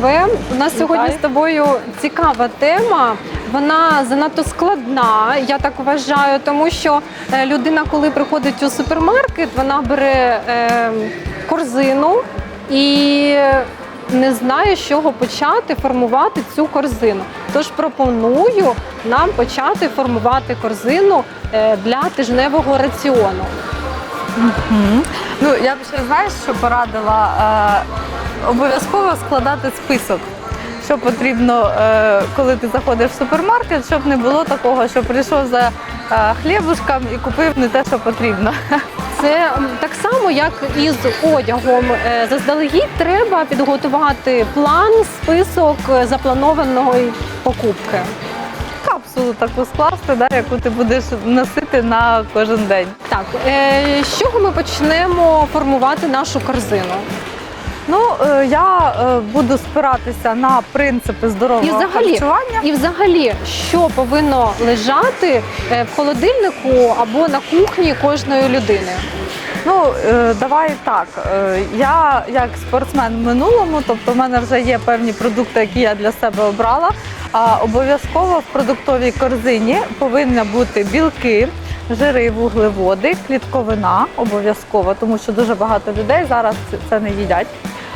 тебе. У нас сьогодні з тобою цікава тема. Вона занадто складна, я так вважаю, тому що е, людина, коли приходить у супермаркет, вона бере е, корзину і не знає, з чого почати формувати цю корзину. Тож пропоную нам почати формувати корзину е, для тижневого раціону. Ну я б ще знаєш, що порадила е, обов'язково складати список. Що потрібно, е, коли ти заходиш в супермаркет, щоб не було такого, що прийшов за е, хлібушком і купив не те, що потрібно. Це так само, як і з одягом. Е, Заздалегідь треба підготувати план, список запланованої покупки. Капсулу таку скласти, да, яку ти будеш носити на кожен день. Так, з чого ми почнемо формувати нашу корзину? Ну е, я е, буду спиратися на принципи здорового І взагалі, харчування. і взагалі, що повинно лежати е, в холодильнику або на кухні кожної людини? Ну давай так. Я як спортсмен в минулому, тобто в мене вже є певні продукти, які я для себе обрала. А обов'язково в продуктовій корзині повинні бути білки, жири, вуглеводи, клітковина обов'язково, тому що дуже багато людей зараз це не їдять.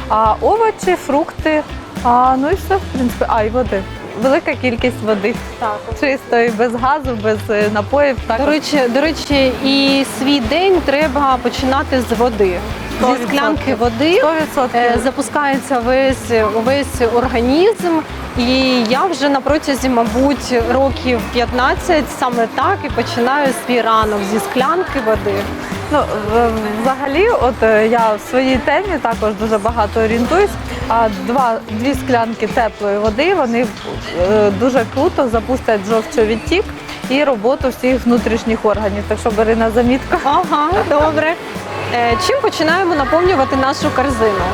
А овочі, фрукти, а, ну і все, в принципі, а і води. Велика кількість води. Так. Чистої, без газу, без е, напоїв. До речі, до речі, і свій день треба починати з води. Сто Зі склянки води 100%. е, запускається весь, весь організм. І я вже на протязі, мабуть, років 15 саме так і починаю свій ранок зі склянки води. Ну, взагалі, от е, я в своїй темі також дуже багато орієнтуюсь. А два дві склянки теплої води вони е, дуже круто запустять жовчовідтік і роботу всіх внутрішніх органів. Так що бери на замітку. Ага, добре. Е, Чим починаємо наповнювати нашу корзину?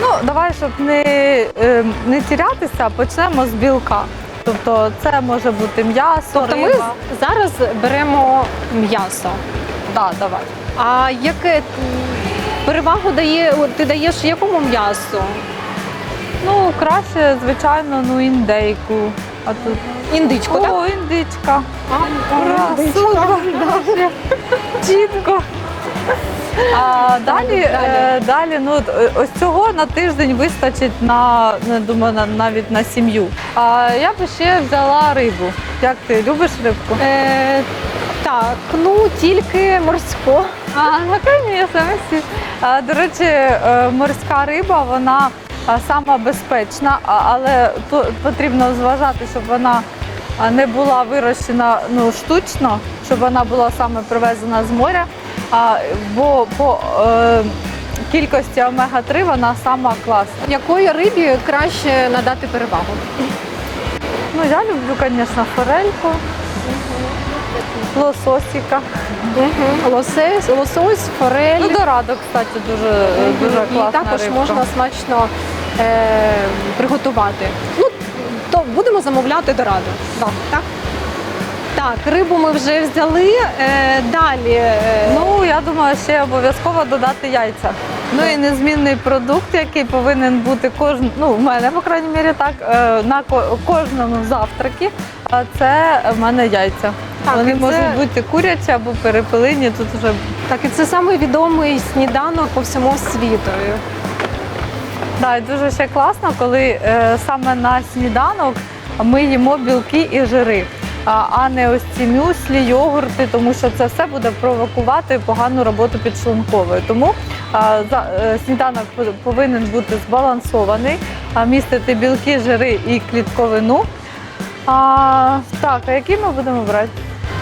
Ну давай, щоб не, не тірятися, почнемо з білка. Тобто це може бути м'ясо, Тобто риба. з- зараз беремо м'ясо. Да, давай. А яке перевагу дає ти даєш якому м'ясу? Ну краще, звичайно, ну індейку. А тут Індичку, так? о, індичка. Ура, супер. Чітко. А далі, далі. е, далі, ну от, е, ось цього на тиждень вистачить на не думаю, на, навіть на сім'ю. А я б ще взяла рибу. Як ти любиш рибку? Е, так, ну тільки морську. А, ну, звісно, всі. До речі, е, морська риба, вона а, сама безпечна, але потрібно зважати, щоб вона не була вирощена ну, штучно, щоб вона була саме привезена з моря. Бо по е, кількості омега-3 вона сама класна. Якої рибі краще надати перевагу? Ну, я люблю, звісно, форельку, лососіка. Лосось, лосось, форель. Ну, дорадо, кстати, дуже, дуже і також рибка. можна смачно е, приготувати. Ну, то будемо замовляти дораду. Так. Так? Так, рибу ми вже взяли. Е, далі. е, Ну, я думаю, ще обов'язково додати яйця. Ну і незмінний продукт, який повинен бути кожен, ну, в мене, по крайній мірі, так, е, на кожному завтракі, а це в мене яйця. Так, Вони це- можуть бути курячі або перепелині, тут вже Так, і це самий відомий сніданок по всьому світу. да, і дуже ще класно, коли е, саме на сніданок ми їмо білки і жири. А не ось ці мюслі, йогурти, тому що це все буде провокувати погану роботу підшлункової. Тому е, сніданок повинен бути збалансований, а, містити білки, жири і клітковину. А, так, а які ми будемо брати?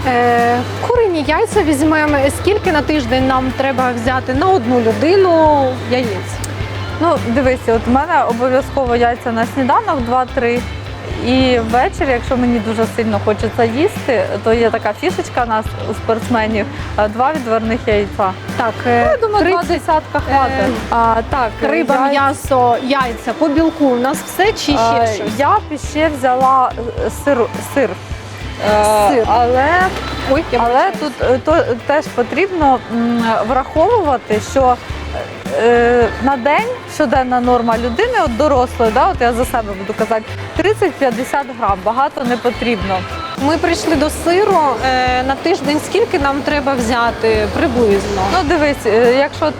Е, курині яйця візьмемо. Скільки на тиждень нам треба взяти на одну людину яєць? Ну, дивися, от у мене обов'язково яйця на сніданок 2-3. І ввечері, якщо мені дуже сильно хочеться їсти, то є така фішечка у нас у спортсменів е, два відварних яйця. Так, е, Я думаю, два десятка хватить. Е, а, так, риба, я, м'ясо, яйця по білку. У нас все чи ще е, щось? я б ще взяла е, сир. сир. Е, Сир. Але, Ой, я але тут е, то, теж потрібно м, враховувати, що е, на день щоденна норма людини, от дорослої, да, от я за себе буду казати, 30-50 грам. Багато не потрібно. Ми прийшли до сиру е, на тиждень. Скільки нам треба взяти приблизно? Ну дивись, е, якщо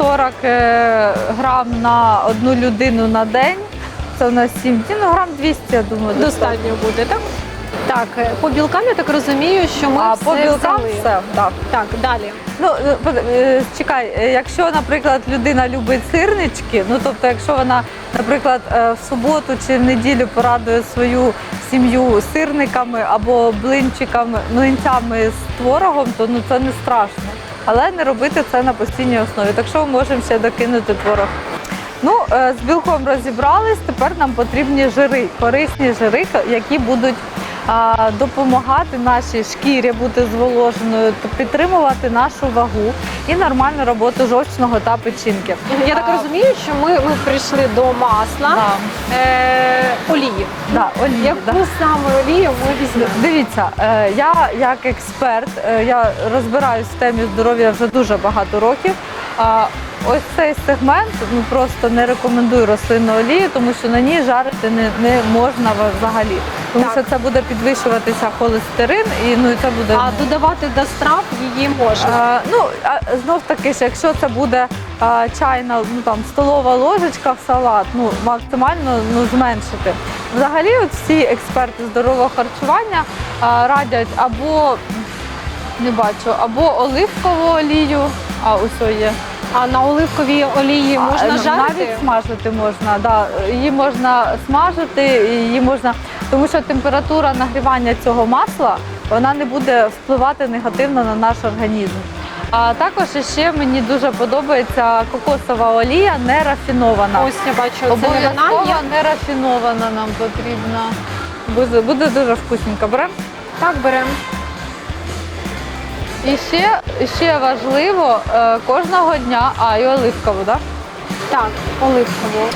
30-40 е, грам на одну людину на день, це у нас 7 ну, грам 200, я думаю, Достатньо буде, так? Так, е, по білкам я так розумію, що ми А все по білкам взяли. все, так. Так, далі. Ну, е, е, чекай, якщо, наприклад, людина любить сирнички, ну тобто, якщо вона, наприклад, в суботу чи в неділю порадує свою сім'ю сирниками або блинчиками, млинцями з творогом, то ну це не страшно. Але не робити це на постійній основі. Так що ми можемо ще докинути творог. Ну, з білком розібрались. Тепер нам потрібні жири, корисні жири, які будуть допомагати нашій шкірі бути зволоженою, підтримувати нашу вагу і нормальну роботу жовчного та печінки. Я так розумію, що ми, ми прийшли до масла Да. е, олії. Да, олію, Яку да. саме олію ми візьмемо? Дивіться, е, я як експерт, е, я розбираюсь в темі здоров'я вже дуже багато років. А ось цей сегмент ну просто не рекомендую рослинну олію, тому що на ній жарити не, не можна взагалі. Тому Так. що це буде підвищуватися холестерин і ну і це буде А додавати до страв її можна. А, ну, а знов таки ж, якщо це буде а, чайна, ну там столова ложечка в салат, ну максимально ну зменшити. Взагалі, от всі експерти здорового харчування а, радять або не бачу, або оливкову олію, а усе є. А на оливковій олії можна А, жарити? Навіть смажити можна, да. її можна смажити, її можна, тому що температура нагрівання цього масла вона не буде впливати негативно на наш організм. А також ще мені дуже подобається кокосова олія не рафінована. Ось я бачу, не Обов'язково є. не рафінована нам потрібна. Буде, буде дуже вкусненько. Беремо. Так, беремо. І ще, ще важливо е, кожного дня, а і оливкову, так? Так, оливкову.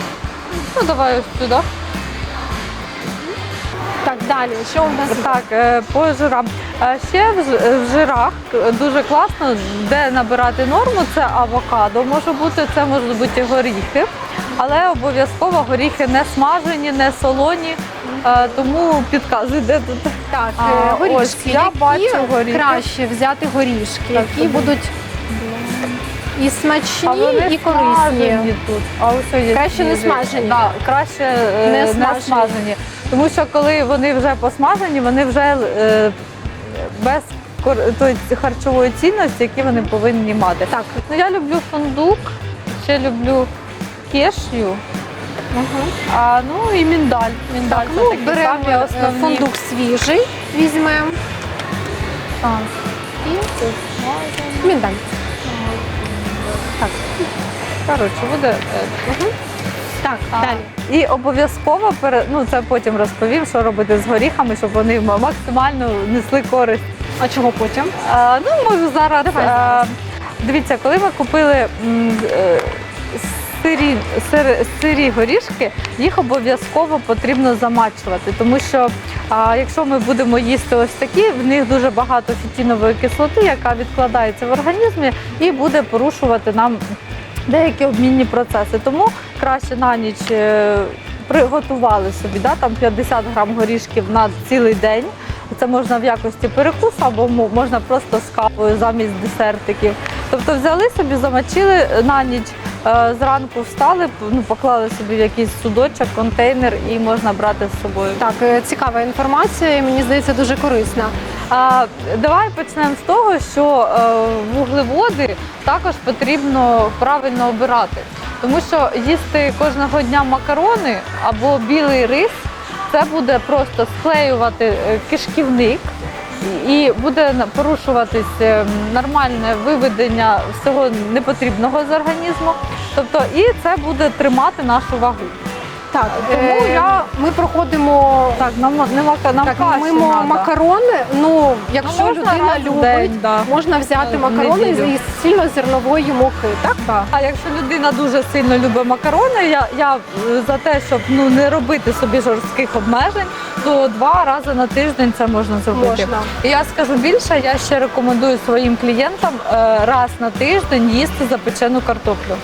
Ну давай ось сюди. Так, далі. Що у нас? Так, е, по жирам. Е, Ще в жирах дуже класно, де набирати норму, це авокадо може бути, це можуть бути горіхи, але обов'язково горіхи не смажені, не солоні, тому підказуй, де тут. Так, А, е, горішки. ось я які бачу горіхи. краще взяти горішки, Так, які тобі. будуть і смачні, А вони і корисні. смажені тут. А ось є Краще не свіжі. смажені. Да, краще е, Не не, смажені. смажені. Тому що коли вони вже посмажені, вони вже е, без кор- тої харчової цінності, які вони повинні мати. Так, Ну, я люблю фундук, ще люблю кешю, угу. а ну і міндаль. Міндаль так це ну, такі беремо самі е, основні. фундук свіжий, візьмемо. Так. І міндаль. Коротше, буде. е, Угу. Так, А, далі. І обов'язково пере... ну це потім розповім, що робити з горіхами, щоб вони максимально несли користь. А чого потім? А, ну можу зараз. Давай а, дивіться, коли ми купили м, е, сирі, сир, сирі горішки, їх обов'язково потрібно замачувати, тому що а, якщо ми будемо їсти ось такі, в них дуже багато фітінової кислоти, яка відкладається в організмі і буде порушувати нам деякі обмінні процеси. Тому краще на ніч е, приготували собі да, там 50 грам горішків на цілий день. Це можна в якості перекусу або мо- можна просто з кавою замість десертиків. Тобто взяли собі, замочили на ніч, зранку встали, ну, поклали собі в якийсь судочок, контейнер і можна брати з собою. Так, е, цікава інформація, і мені здається, дуже корисна. А, давай почнемо з того, що е, вуглеводи також потрібно правильно обирати. Тому що їсти кожного дня макарони або білий рис це буде просто склеювати е, кишківник і буде порушуватись е, нормальне виведення всього непотрібного з організму. Тобто, і це буде тримати нашу вагу. Так, Тому е, я- ми проходимо Так, нам, не мака, нам так, каші мимо надо. макарони. Ну, якщо можна людина любить, день, да. можна взяти В макарони із цільнозернової муки. Так? Так. А якщо людина дуже сильно любить макарони, я, я за те, щоб ну не робити собі жорстких обмежень, то два рази на тиждень це можна зробити. Можна. Я скажу більше, я ще рекомендую своїм клієнтам е, раз на тиждень їсти запечену картоплю.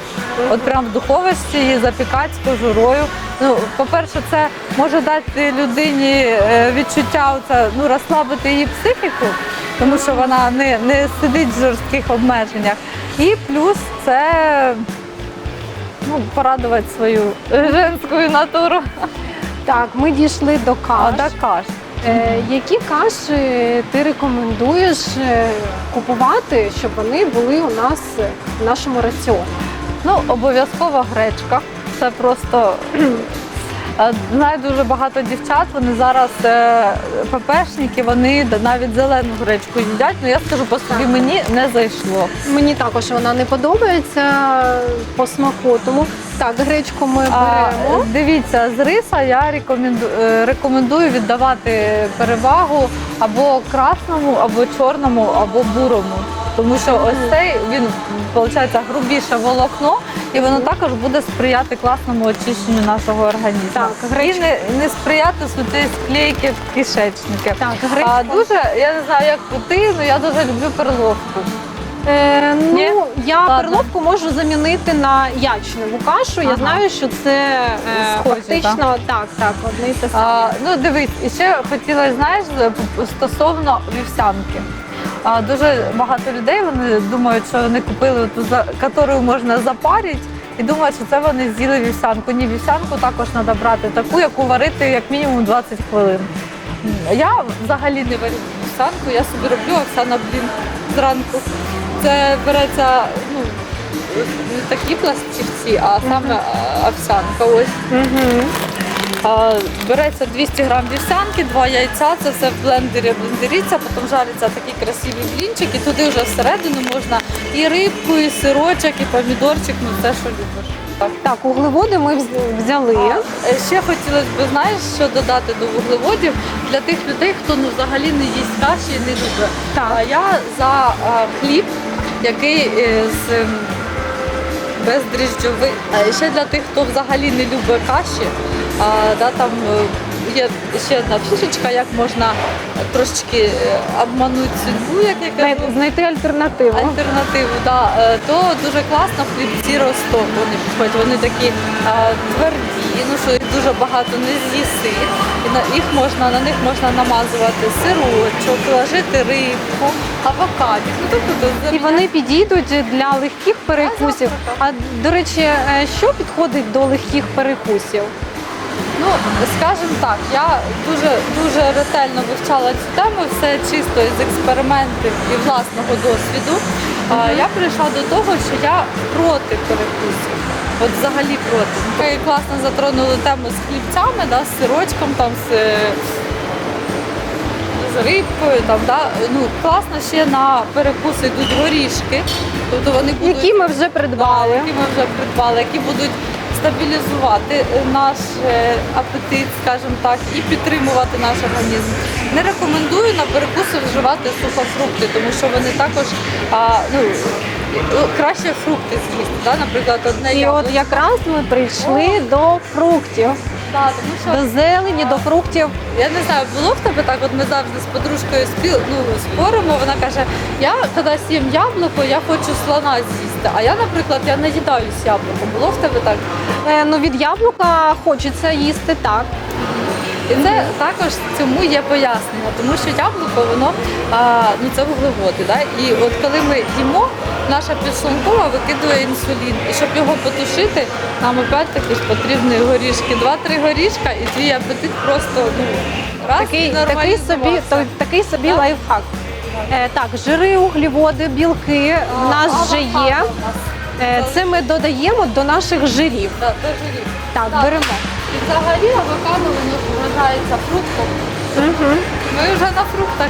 от прям в духовості її запікати з кожурою. Ну, по-перше, це може дати людині е, відчуття оце, ну, розслабити її психіку, тому що вона не, не сидить в жорстких обмеженнях. І плюс це ну, порадувати свою женську натуру. Так, ми дійшли до А, до каш. Е, які каші ти рекомендуєш е, купувати, щоб вони були у нас в нашому раціоні? Ну, обов'язково гречка. Це просто знаю дуже багато дівчат. Вони зараз е, ППшники, вони навіть зелену гречку їдять. Ну я скажу по собі, мені не зайшло. Мені також вона не подобається по смаку, тому так, гречку ми А, дивіться, з риса я е, рекомендую віддавати перевагу або красному, або чорному, або бурому. Тому що ось цей він виходить грубіше волокно, і воно також буде сприяти класному очищенню нашого організму. Так, і не, не сприяти суті склейки в кишечники. Так, А гречка. дуже, я не знаю, як ти, але я дуже люблю перловку. Е, Ні? ну, я Ладно. перловку можу замінити на ячневу кашу. Я Ага. знаю, що це е, Схожі, фактично так, так, одне і те саме. А, ну дивись, і ще хотіла, знаєш, стосовно вівсянки. А, дуже багато людей вони думають, що вони купили ту, за яку можна запарити, і думають, що це вони з'їли вівсянку. Ні, вівсянку також треба брати таку, яку варити як мінімум 20 хвилин. Я взагалі не варю вівсянку, я собі роблю Оксана блін зранку. Це береться ну, не такі пластівці, а саме овсянка. Ось. Береться 200 грам вівсянки, два яйця, це все в блендері блендериться, потім жариться такий красивий блінчик, і туди вже всередину можна і рибку, і сирочок, і помідорчик, ну все, що любиш. Так. Углеводи ми взяли. А, е, ще хотілося б, знаєш, що додати до вуглеводів для тих людей, хто ну, взагалі не їсть каші і не любить. Так. А я за а, хліб, який е, з бездріжджовий. А ще для тих, хто взагалі не любить каші, да, там е, є ще одна фішечка, як можна трошечки е, обманути судьбу, як я кажу. Знайти альтернативу. Альтернативу, да, е, то дуже класно хлібці росток. Вони підходять. Вони такі а, тверді, ну що їх дуже багато не з'їси. І на їх можна на них можна намазувати сирочок, ложити рибку, авокадо. Ну тобто то І вони підійдуть для легких перекусів. А до речі, що підходить до легких перекусів? Ну, скажімо так, я дуже дуже ретельно вивчала цю тему, все чисто із експериментів і власного досвіду. Я прийшла до того, що я проти перекусів. От взагалі проти. Ми класно затронули тему з хлібцями, да, з сирочком, там, з, з рибкою. Там, да. ну, класно ще на перекуси йдуть горішки. Тобто вони будуть Які ми вже придбали. які ми вже придбали, які будуть стабілізувати е, наш е, апетит, скажімо так, і підтримувати наш організм. Не рекомендую на перекуси вживати сухофрукти, тому що вони також а, ну, ну, краще фрукти з'їсти. Да? Наприклад, одне І от якраз ми прийшли до фруктів, Да, тому що до зелені, до фруктів. Я не знаю, було в тебе так, от ми завжди з подружкою спіл, ну, споримо, вона каже, я коли сім яблуко, я хочу слона з'їсти. А я, наприклад, я не їдаюсь яблуком. Було в тебе так? Е, Ну, від яблука хочеться їсти так. І це також цьому є пояснення, тому що яблуко, воно а, ну це вуглеводи. Да? І от коли ми їмо, наша підшлункова викидує інсулін. І щоб його потушити, нам опять-таки ж потрібні горішки. Два-три горішка і твій апетит просто ну, раз Такий, такий собі, такий собі Так. лайфхак. Е, так, жири, углеводи, білки в нас вже є. Е, це ми додаємо до наших жирів. Да, до жирів. Так, Так. беремо. І взагалі авокадо воно вважається фруктом. Угу. Ми вже на фруктах.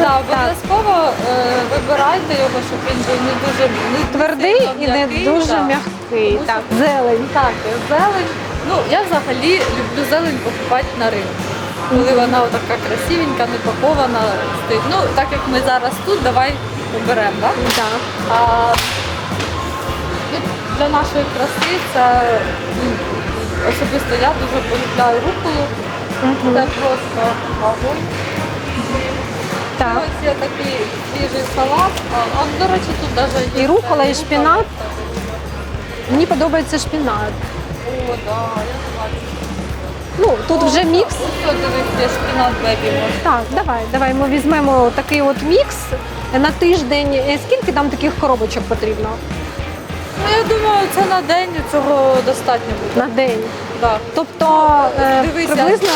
Да, обов'язково е, вибирайте його, щоб він був не дуже не Твердий сильно і не м'який, дуже да. м'який. Тому Так, зелень. Так, зелень. Ну, я взагалі люблю зелень покупати на ринку. Коли вона така красивенька, не пакована, стоїть. Ну, так як ми зараз тут, давай оберемо. Да? Да. А, ну, для нашої краси це особисто я дуже полюбляю руколу. Це просто вагон. Так. Ось є такий свіжий салат. А, а, до речі, тут навіть є І рукола, і шпінат. Мені подобається шпінат. О, да, я бачу. Ну, тут вже мікс. Що дивись, шпінат бебі. Так, давай, давай ми візьмемо такий от мікс на тиждень. Е, Скільки там таких коробочок потрібно Ну, я думаю, це на день цього достатньо буде. на день? Да. Тобто е, Дивися, приблизно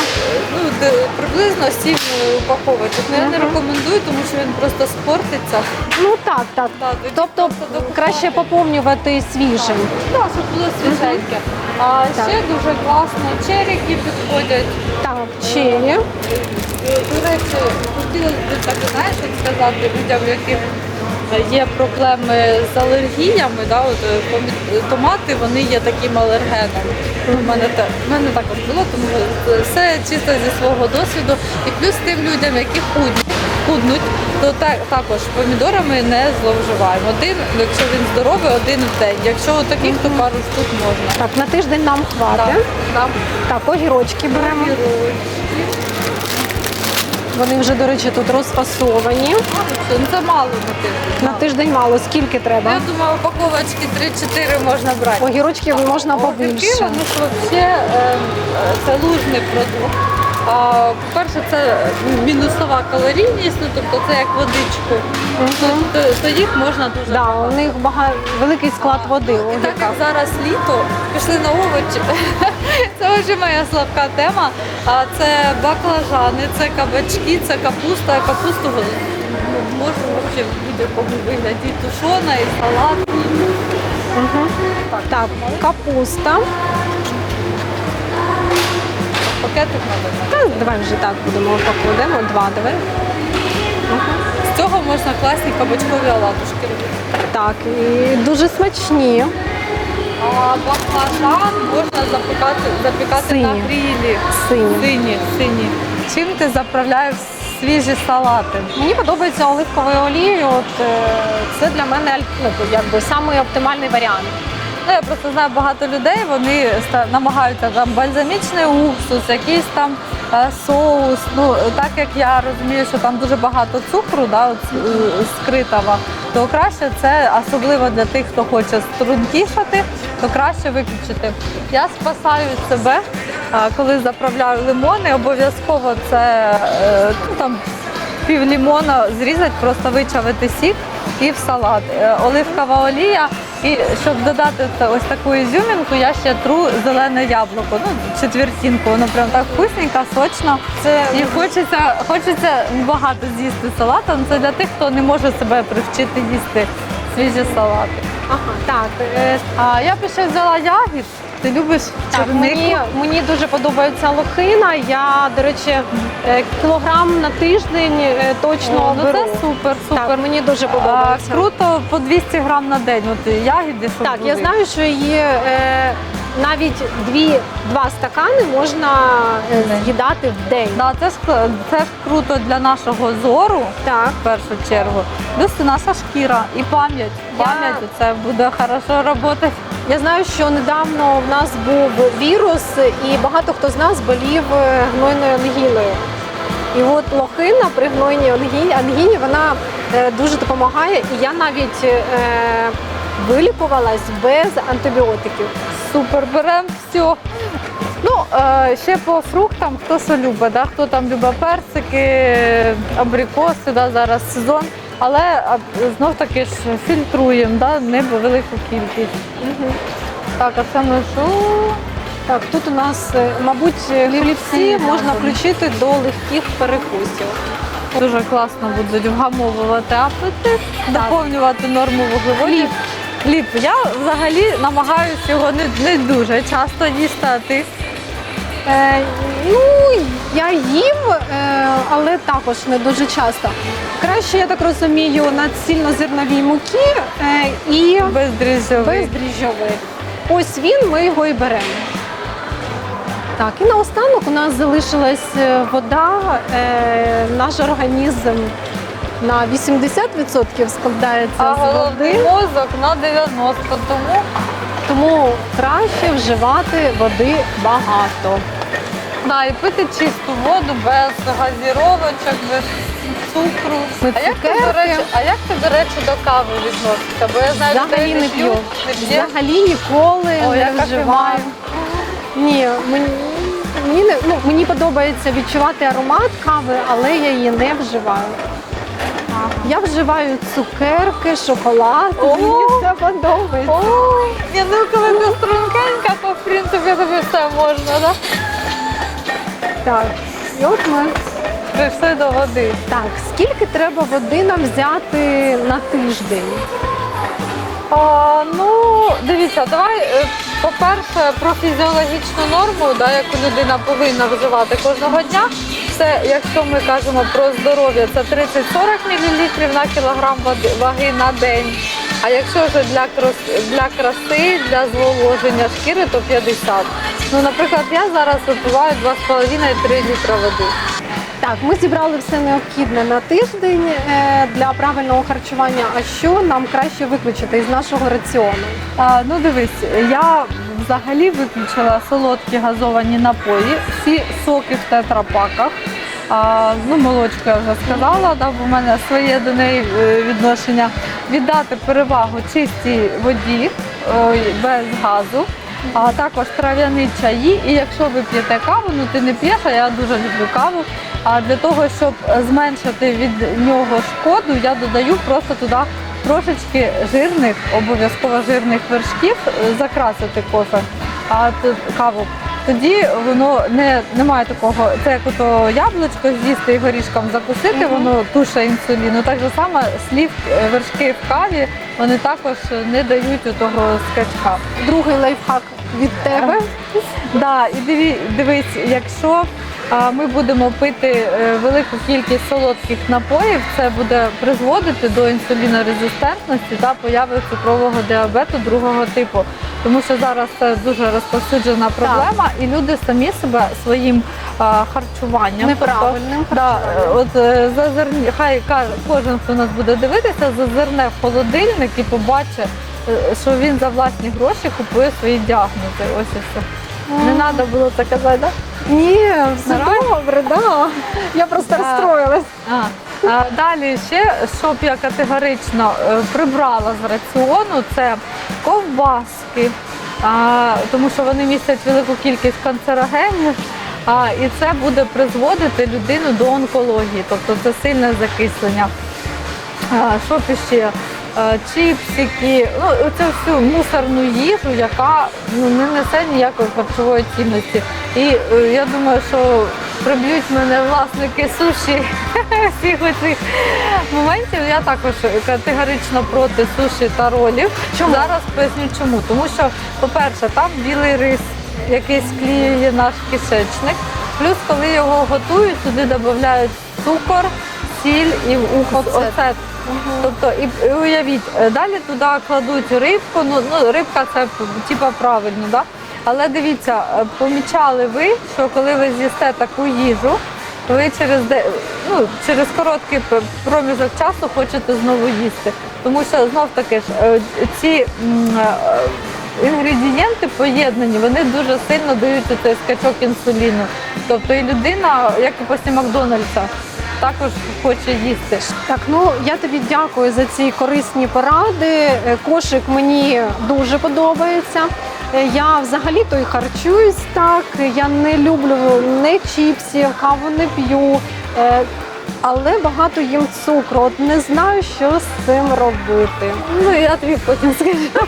ну, де- приблизно 7 упаковочок. Ну, я не Мгм. рекомендую, тому що він просто спортиться. ну так, так. Да, тоді Тобто просто докупати. краще поповнювати свіжим. Так, щоб було свіженьке. А Так. ще дуже класно черіки підходять. Так, чері. До речі, хотілося б так, знаєш, от сказати людям, в яких є проблеми з алергіями, да, от, е, томати вони є таким алергеном. У мене, те- в мене також було, тому все чисто зі свого досвіду. І плюс тим людям, які худнуть, худнуть то так, також помідорами не зловживаємо. Один, якщо він здоровий, один в день. Якщо от таких, то пару штук можна. Так, на тиждень нам хватить. Так, Так, огірочки беремо. Вони вже, до речі, тут розфасовані. Ну, Це мало на тиждень. На тиждень мало. Скільки треба? Я думаю, упаковочки 3-4 можна брати. Огірочків можна побільше. ж взагалі е, це лужний продукт. По-перше, це мінусова калорійність, ну, тобто це як водичку. То, то їх можна дуже Да, багато. у них багато великий склад води. І так як зараз літо, пішли на овочі. Це вже моя слабка тема. А це баклажани, це кабачки, це капуста. Капусту можна взагалі в будь-якому вигляді тушона, і салат. Мгм. Так, капуста. Пакетик надо. Та, давай вже так будемо покладемо. Два, давай. З цього можна класні кабачкові оладушки робити. Так, і дуже смачні. А баклажан можна запікати, запікати Сині. на грілі. Сині. Сині, сині. Чим ти заправляєш свіжі салати? Мені подобається оливковою олією. От е, це для мене ну, якби самий оптимальний варіант. Ну, я просто знаю багато людей, вони ста- намагаються там бальзамічний уксус, якийсь там е, соус. Ну так як я розумію, що там дуже багато цукру, да, от, е, скритого, то краще це, особливо для тих, хто хоче стрункішати, то краще виключити. Я спасаю себе, коли заправляю лимони, обов'язково це е, ну, там пів лімона зрізати, просто вичавити сік і в салат. Е, Оливкова олія. І щоб додати ось таку ізюмінку, я ще тру зелене яблуко, ну четвертинку. Воно прям так вкусненько, сочно. Це І хочеться, хочеться багато з'їсти салатом. Це для тих, хто не може себе привчити їсти свіжі салати. ага, так. Е, А я б ще взяла ягід. Ти любиш Так, мені, мені дуже подобається лохина. Я, до речі, е, кілограм на тиждень е, точно О, ну беру. це супер, супер. Так, мені дуже А, подобається. круто по 200 грам на день. От ягіди, щоб Так, я були. знаю, що є е, навіть дві, два стакани можна е, з'їдати в день. Да, це ж к- це ж круто для нашого зору Так. в першу чергу. Плюс наша шкіра і пам'ять. Я- Пам'ять це буде хорошо працювати. Я знаю, що недавно в нас був вірус, і багато хто з нас болів е, гнойною ангіною. І от лохина при гнойній ангіні вона е, дуже допомагає. І я навіть е, вилікувалась без антибіотиків. Супер, беремо все. Ну, е, ще по фруктам, хто що любить, да? хто там любить персики, абрикоси, да? зараз сезон. Але знов таки ж фільтруємо, да? не велику кількість. Так, а це ми що? Так, тут у нас, е, мабуть, хлібці можна включити до легких перекусів. Дуже класно будуть вгамовувати апетит, доповнювати норму вуглеводів. Хліб. Я взагалі намагаюся його не, не дуже часто їсти, а ти Е, ну, я їм, е, але також не дуже часто. Краще, я так розумію, на цільнозерновій муки е, і бездріжджовий. бездріжджовий. Ось він, ми його і беремо. Так, і наостанок у нас залишилась е, вода. Е, наш організм на 80% складається А з головний води, мозок на 90, тому тому краще вживати води багато. да, і пити чисту воду без газіровочок, без цукру. А як, ти, до речі, а як ти, до речі, до кави відносишся? Бо я знаю, Взагалі не п'ю. Не? Взагалі ніколи О, не вживаю. Ні, мені, мені, ну, мені подобається відчувати аромат кави, але я її не вживаю. Я вживаю цукерки, шоколад. О! Мені все подобається. О, ні, ну коли ти стрункенька, то в принципі тобі все можна, да? Так, і от ми. Прийшли до води. Так, скільки треба води нам взяти на тиждень? А, ну, дивіться, давай, е, по-перше, про фізіологічну норму, да, яку людина повинна вживати кожного дня. Це, якщо ми кажемо про здоров'я, це 30-40 мл на кілограм ваги на день. А якщо вже для, крос- для краси, для зволоження шкіри, то 50. Ну, наприклад, я зараз випиваю 2,5-3 літра води. Так, ми зібрали все необхідне на тиждень е, для правильного харчування. А що нам краще виключити із нашого раціону? А, ну дивись, я взагалі виключила солодкі газовані напої, всі соки в тетрапаках. А, ну, молочку я вже сказала, да, бо в мене своє до неї е, відношення. Віддати перевагу чистій воді ой, без газу, а також трав'яні чаї. І якщо ви п'єте каву, ну ти не п'єш, а я дуже люблю каву. А для того, щоб зменшити від нього шкоду, я додаю просто туди трошечки жирних, обов'язково жирних вершків, е, закрасити кофе, а тут каву. Тоді воно не, немає такого, це як ото яблучко з'їсти і горішком закусити, воно туше інсуліну. Так же само слів е, вершки в каві вони також не дають того скачка. Другий лайфхак від тебе. Да, і диві, дивись, якщо ми будемо пити е, велику кількість солодких напоїв, це буде призводити до інсулінорезистентності та появи цукрового діабету другого типу. Тому що зараз це дуже розповсюджена проблема, і люди самі себе своїм харчуванням Неправильним Тобто, да, е, от е, зазирні, хай кожен, хто нас буде дивитися, зазирне в холодильник і побачить, що він за власні гроші купує свої діагнози. Ось і все. Не треба було це казати, так? Ні, все Нормально? добре, да. Я просто розстроїлась. А, а, далі ще, щоб я категорично е, прибрала з раціону, це ковбаски, а, тому що вони містять велику кількість канцерогенів. А, і це буде призводити людину до онкології, тобто це сильне закислення. А, що ще? Е, Чіпсики, ну це всю мусорну їжу, яка ну, не несе ніякої харчової цінності. І е, я думаю, що приб'ють мене власники суші всіх цих моментів. Я також категорично проти суші та ролів. Чому? Зараз поясню чому. Тому що, по-перше, там білий рис, який склеює наш кишечник. Плюс, коли його готують, туди додають цукор, сіль і оцет. Тобто, і, уявіть, е, далі туди кладуть рибку. Ну, ну рибка це типа правильно, да? Але дивіться, е, помічали ви, що коли ви з'їсте таку їжу, ви через ну, через короткий проміжок часу хочете знову їсти. Тому що знов таки ж е, ці інгредієнти поєднані, вони дуже сильно дають цей скачок інсуліну. Тобто і людина, як і після Макдональдса, також хоче їсти. Так, ну я тобі дякую за ці корисні поради. Е, Кошик мені дуже подобається. Е, Я взагалі то й харчуюсь так. Я не люблю не чіпсів, каву не п'ю. Е, Але багато їм цукру. От не знаю, що з цим робити. Ну я тобі потім скажу.